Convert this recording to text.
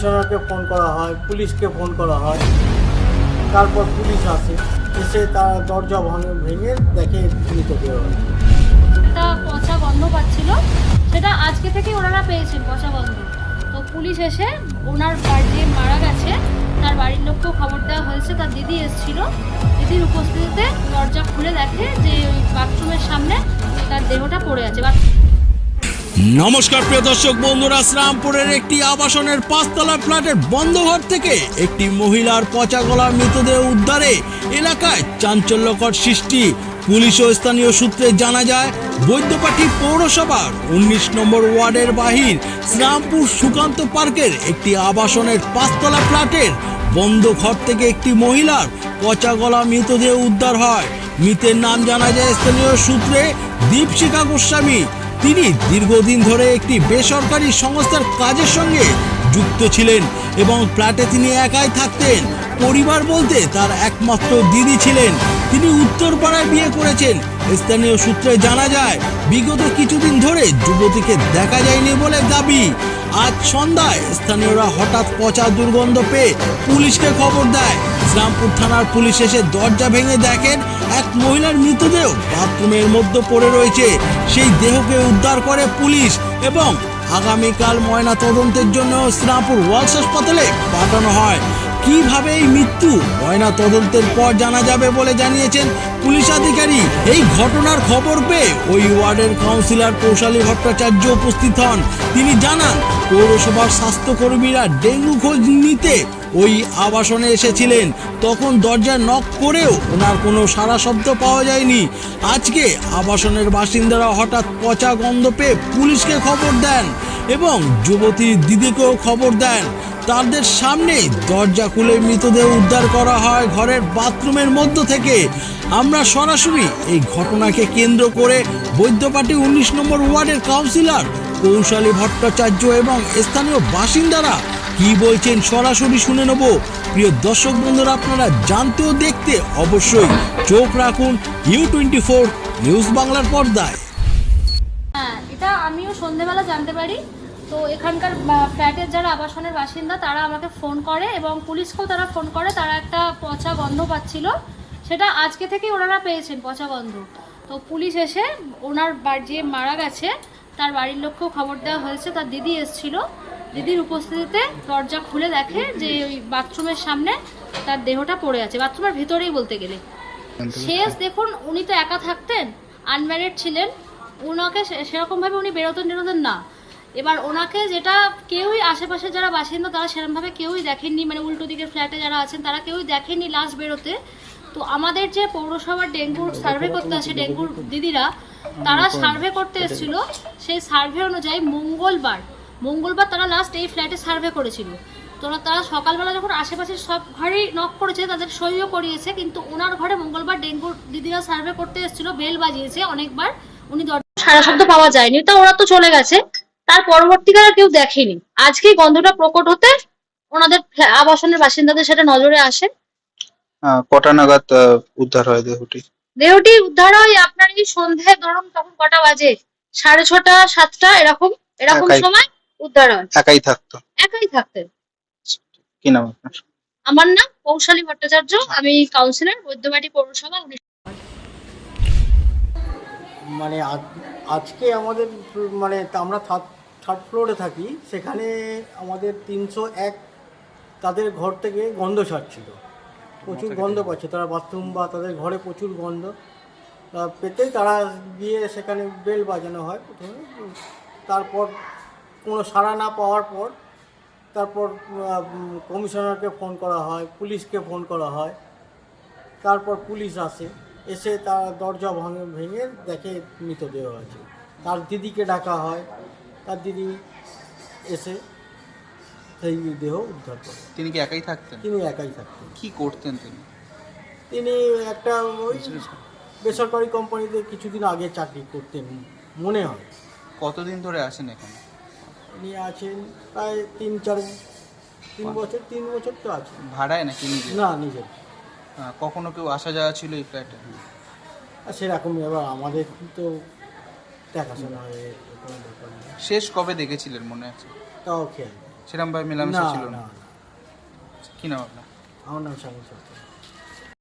কমিশনারকে phone করা হয়, পুলিশকে ফোন করা হয়। তারপর পুলিশ আসে, এসে তারা দরজা ভাঙে ভেঙে দেখে মৃতদেহ একটা পচা গন্ধ পাচ্ছিল, সেটা আজকে থেকে ওনারা পেয়েছেন পচা গন্ধ। তো পুলিশ এসে ওনার বাড়িতে মারা গেছে, তার বাড়ির লোককেও খবর দেওয়া হয়েছে, তার দিদি এসেছিল। দিদির উপস্থিতিতে দরজা খুলে দেখে যে ওই বাথরুমের সামনে তার দেহটা পড়ে আছে। নমস্কার প্রিয় দর্শক বন্ধুরা, শ্রামপুরের একটি আবাসনের পাঁচতলা ফ্ল্যাটের বন্ধ ঘর থেকে একটি মহিলার পচা গলা মৃতদেহ উদ্ধারে এলাকায় চাঞ্চল্যকর সৃষ্টি। পুলিশ ও স্থানীয় সূত্রে জানা যায় বৈদ্যপাটি পৌরসভার উনিশ নম্বর ওয়ার্ডের বাহির শ্রামপুর সুকান্ত পার্কের একটি আবাসনের পাঁচতলা ফ্ল্যাটের বন্ধ ঘর থেকে একটি মহিলার পচা গলা মৃতদেহ উদ্ধার হয়। মৃতের নাম জানা যায় স্থানীয় সূত্রে, দীপশিখা গোস্বামী। তিনি দীর্ঘদিন ধরে একটি বেসরকারি সংস্থার কাজের সঙ্গে যুক্ত ছিলেন এবং ফ্ল্যাটে তিনি একাই থাকতেন। পরিবার বলতে তার একমাত্র দিদি ছিলেন। তিনি উত্তরপাড়ায় বিয়ে করেছেন। স্থানীয় সূত্রে জানা যায়, বিগত কিছুদিন ধরে যুবতীকে দেখা যায়নি বলে দাবি। আজ সন্ধ্যায় স্থানীয়রা হঠাৎ পচা দুর্গন্ধ পেয়ে পুলিশকে খবর দেয়। ইসলামপুর থানার পুলিশ এসে দরজা ভেঙে দেখেন এক মহিলার মৃতদেহ। বাথরুমের মধ্যে পড়ে রয়েছে। সেই দেহকে উদ্ধার করে পুলিশ এবং আগামীকাল ময়না তদন্তের জন্য শ্রীরামপুর ওয়ার্কস হাসপাতালে পাঠানো হয়। কীভাবে এই মৃত্যু? ময়না তদন্তের পর জানা যাবে বলে জানিয়েছেন পুলিশ আধিকারিক এই ঘটনার খবর পেয়ে ওই ওয়ার্ডের কাউন্সিলর কৌশালী ভট্টাচার্য উপস্থিত হন। তিনি জানান, পৌরসভার স্বাস্থ্যকর্মীরা ডেঙ্গু খোঁজ নিতে ওই আবাসনে এসেছিলেন। তখন দরজা নক করেও ওনার কোনো সারা শব্দ পাওয়া যায়নি। আজকে আবাসনের বাসিন্দারা হঠাৎ পচা গন্ধ পেয়ে পুলিশকে খবর দেন এবং যুবতীর দিদিকেও খবর দেন। তাদের সামনেই দরজা খুলে মৃতদেহ উদ্ধার করা হয় ঘরের বাথরুমের মধ্য থেকে। আমরা সরাসরি এই ঘটনাকে কেন্দ্র করে বৈদ্যপাটি উনিশ নম্বর ওয়ার্ডের কাউন্সিলর কৌশালী ভট্টাচার্য এবং স্থানীয় বাসিন্দারা কি বলছেন সরাসরি শুনে নেব। প্রিয় দর্শক বন্ধুরা, আপনারা জানতে ও দেখতে অবশ্যই চোখ রাখুন ইউ টোয়েন্টি ফোর নিউজ বাংলার পর্দায়। হ্যাঁ এটা আমিও সন্ধেবেলা জানতে পারি। তো এখানকার ফ্ল্যাটের যারা আবাসনের বাসিন্দা, তারা আমাকে ফোন করে এবং পুলিশকেও তারা ফোন করে, তারা একটা পচা গন্ধ পাচ্ছিল। সেটা আজকে থেকেই ওনারা পেয়েছেন পচা গন্ধ। তো পুলিশ এসে ওনার যে মারা গেছে, তার বাড়ির লোককেও খবর দেওয়া হয়েছে, তার দিদি এসেছিল। দিদির উপস্থিতিতে দরজা খুলে দেখে যে ওই বাথরুমের সামনে তার দেহটা পড়ে আছে বাথরুমের ভেতরেই বলতে গেলে। শেষ দেখুন উনি তো একা থাকতেন আনম্যারিড ছিলেন। ওনাকে সেরকমভাবে উনি বেরোতেন বেরোতেন না। এবার ওনাকে যেটা কেউই আশেপাশে যারা বাসিন্দা তারা সেরকমভাবে কেউই দেখেননি। মানে উল্টো দিকের ফ্ল্যাটে যারা আছেন তারা কেউই দেখেননি লাশ বেরোতে। তো আমাদের যে পৌরসভার ডেঙ্গুর সার্ভে করতে আসে ডেঙ্গুর দিদিরা তারা সার্ভে করতে এসেছিল। সেই সার্ভে অনুযায়ী মঙ্গলবার মঙ্গলবার তারা লাস্ট এই ফ্ল্যাটে সার্ভে করেছিল। তো তারা সকালবেলা যখন আশেপাশের সব ঘরেই নক করেছে তাদের সইও করিয়েছে কিন্তু ওনার ঘরে মঙ্গলবার ডেঙ্গু দিদিরা সার্ভে করতে এসেছিল বেল বাজিয়েছে অনেকবার। উনি দরজা সারা শব্দ পাওয়া যায়নি তো ওরা তো চলে গেছে। তার পরবর্তীকালে কেউ দেখেনি। আজকে গন্ধটা প্রকট হতে ওনাদের আবাসনের বাসিন্দাদের সেটা নজরে আসে। কটা নাগাদ উদ্ধার হয় দেহটি? দেহটি উদ্ধার হয় আপনার এই সন্ধ্যে ধরুন তখন কটা বাজে সাড়ে ছটা সাতটা এরকম এরকম সময়। উদ্ধার হয়। একাই থাকতো। একাই থাকতেন। কি নাম আপনার? আমার নাম কৌশালী ভট্টাচার্য আমি কাউন্সিলর বৈদ্যবাটি পৌরসভা উনিশ মানে আজকে আমাদের মানে আমরা থার্ড ফ্লোরে থাকি। সেখানে আমাদের তিনশো এক তাদের ঘর থেকে গন্ধ ছাড়ছিল। প্রচুর গন্ধ পাচ্ছে। তারা বাথরুম বা তাদের ঘরে প্রচুর গন্ধ। তা পেতেই তারা গিয়ে সেখানে বেল বাজানো হয় প্রথমে। তারপর কোনো সাড়া না পাওয়ার পর তারপর কমিশনারকে ফোন করা হয় পুলিশকে ফোন করা হয় তারপর পুলিশ আসে এসে তার দরজা ভাঙে ভেঙে দেখে মৃতদেহ আছে। তার দিদিকে ডাকা হয় তার দিদি এসে সেই দেহ উদ্ধার করে। তিনি কি একাই থাকতেন? তিনি একাই থাকতেন। কি করতেন তিনি? তিনি একটা ওই বেসরকারি কোম্পানিতে কিছুদিন আগে চাকরি করতেন মনে হয়। কতদিন ধরে আসেন এখানে? তিনি আছেন প্রায় তিন চার তিন বছর তিন বছর তো আছে। ভাড়ায় নাকি নিজে? না নিজের। কখনো কেউ আসা যাওয়া ছিল এই ফ্ল্যাটে আর সেরকমই এবার আমাদের তো দেখাশোনা হয় কোনো ব্যাপার নেই। শেষ কবে দেখেছিলেন মনে আছে? তাও খেয়াল। সেরকম ভাবে না মেলামেশা ছিল না? না না। কি নাম আপনার? আমার নাম শ্যামল সরকার